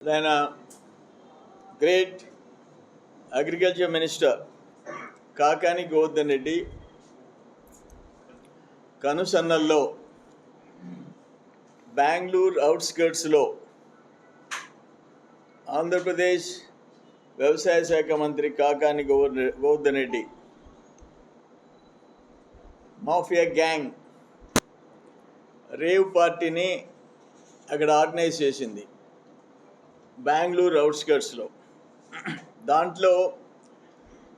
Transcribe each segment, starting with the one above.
ఆయన great agriculture minister Kakani Govardhan Reddy కనుసన్నల్లో బెంగళూరు అవుట్స్కర్ట్స్లో ఆంధ్రప్రదేశ్ వ్యవసాయ శాఖ మంత్రి Kakani Govardhan Reddy mafia gang rave పార్టీని అక్కడ ఆర్గనైజ్ చేసింది. బెంగళూరు అవుట్స్కర్ట్స్లో. దాంట్లో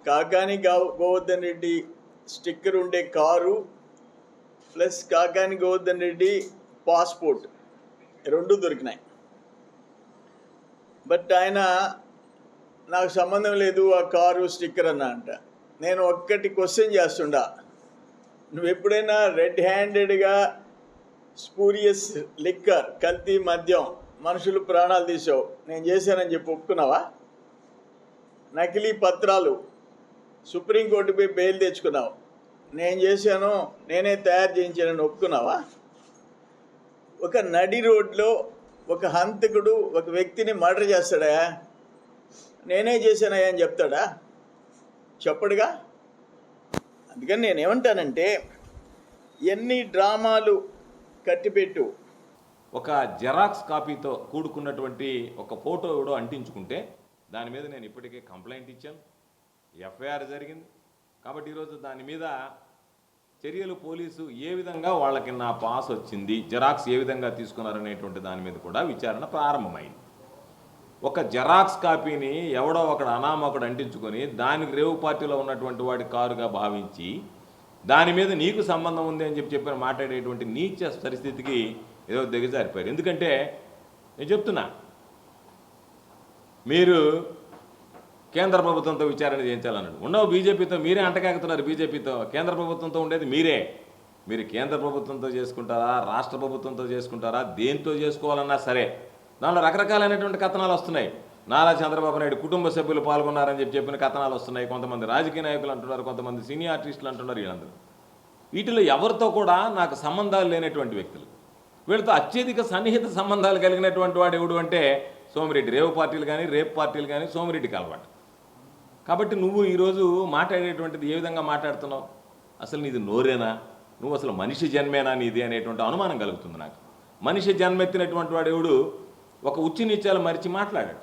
కాకాని గోవర్ధన్ రెడ్డి స్టిక్కర్ ఉండే car plus Kakani Govardhan Reddy passport. రెండు దొరికినాయి. బట్ ఆయన నాకు సంబంధం లేదు ఆ కారు స్టిక్కర్ అన్న అంట. నేను ఒక్కటి క్వశ్చన్ చేస్తుండా. నువ్వు ఎప్పుడైనా రెడ్ హ్యాండెడ్గా స్పూరియస్ లిక్కర్ కల్తీ మద్యం మనుషులు ప్రాణాలు తీసావు. నేను చేశానని చెప్పి ఒప్పుకున్నావా? నకిలీ పత్రాలు సుప్రీంకోర్టుపై బెయిల్ తెచ్చుకున్నావు. నేను చేశాను నేనే తయారు చేయించానని ఒప్పుకున్నావా? ఒక నడి రోడ్లో ఒక హంతకుడు ఒక వ్యక్తిని మర్డర్ చేస్తాడా? నేనే చేశానయ్యా అని చెప్తాడా? చెప్పడుగా. అందుకని నేనేమంటానంటే ఎన్ని డ్రామాలు కట్టిపెట్టు. ఒక జెరాక్స్ కాపీతో కూడుకున్నటువంటి ఒక ఫోటో ఎవడో అంటించుకుంటే దాని మీద నేను ఇప్పటికే కంప్లైంట్ ఇచ్చాను. ఎఫ్ఐఆర్ జరిగింది. కాబట్టి ఈరోజు దాని మీద చర్యలు పోలీసు ఏ విధంగా వాళ్ళకి నా పాస్ వచ్చింది జెరాక్స్ ఏ విధంగా తీసుకున్నారనేటువంటి దాని మీద కూడా విచారణ ప్రారంభమైంది. ఒక జెరాక్స్ కాపీని ఎవడో ఒకడు అనామకుడు అంటించుకొని దానికి రేవు పార్టీలో ఉన్నటువంటి వాడి కారుగా భావించి దాని మీద నీకు సంబంధం ఉంది అని చెప్పి చెప్పిన మాట్లాడేటువంటి నీచ పరిస్థితికి ఏదో దిగజారిపోయారు ఎందుకంటే నేను చెప్తున్నా మీరు కేంద్ర ప్రభుత్వంతో విచారణ చేయించాలన్నాడు. ఉండవు బీజేపీతో మీరే అంటకాగుతున్నారు బీజేపీతో కేంద్ర ప్రభుత్వంతో ఉండేది మీరే. మీరు కేంద్ర ప్రభుత్వంతో చేసుకుంటారా రాష్ట్ర ప్రభుత్వంతో చేసుకుంటారా దేంతో చేసుకోవాలన్నా సరే. దానిలో రకరకాలైనటువంటి కథనాలు వస్తున్నాయి. నారా చంద్రబాబు నాయుడు కుటుంబ సభ్యులు పాల్గొన్నారని చెప్పి చెప్పిన కథనాలు వస్తున్నాయి. కొంతమంది రాజకీయ నాయకులు అంటున్నారు కొంతమంది సీనియర్ ఆర్టిస్టులు అంటున్నారు వీళ్ళందరూ. వీటిలో ఎవరితో కూడా నాకు సంబంధాలు లేనటువంటి వ్యక్తులు. వీళ్ళతో అత్యధిక సన్నిహిత సంబంధాలు కలిగినటువంటి వాడు ఎవడు అంటే సోమిరెడ్డి. రేవు పార్టీలు కానీ రేపు పార్టీలు కానీ సోమిరెడ్డికి అలవాటు కాబట్టి నువ్వు ఈరోజు మాట్లాడేటువంటిది ఏ విధంగా మాట్లాడుతున్నావు? అసలు నీది నోరేనా? నువ్వు అసలు మనిషి జన్మేనా నీది అనేటువంటి అనుమానం కలుగుతుంది నాకు. మనిషి జన్మెత్తినటువంటి వాడు ఎవడు? ఒక ఉచ్చి నీచాలు మరిచి మాట్లాడాడు.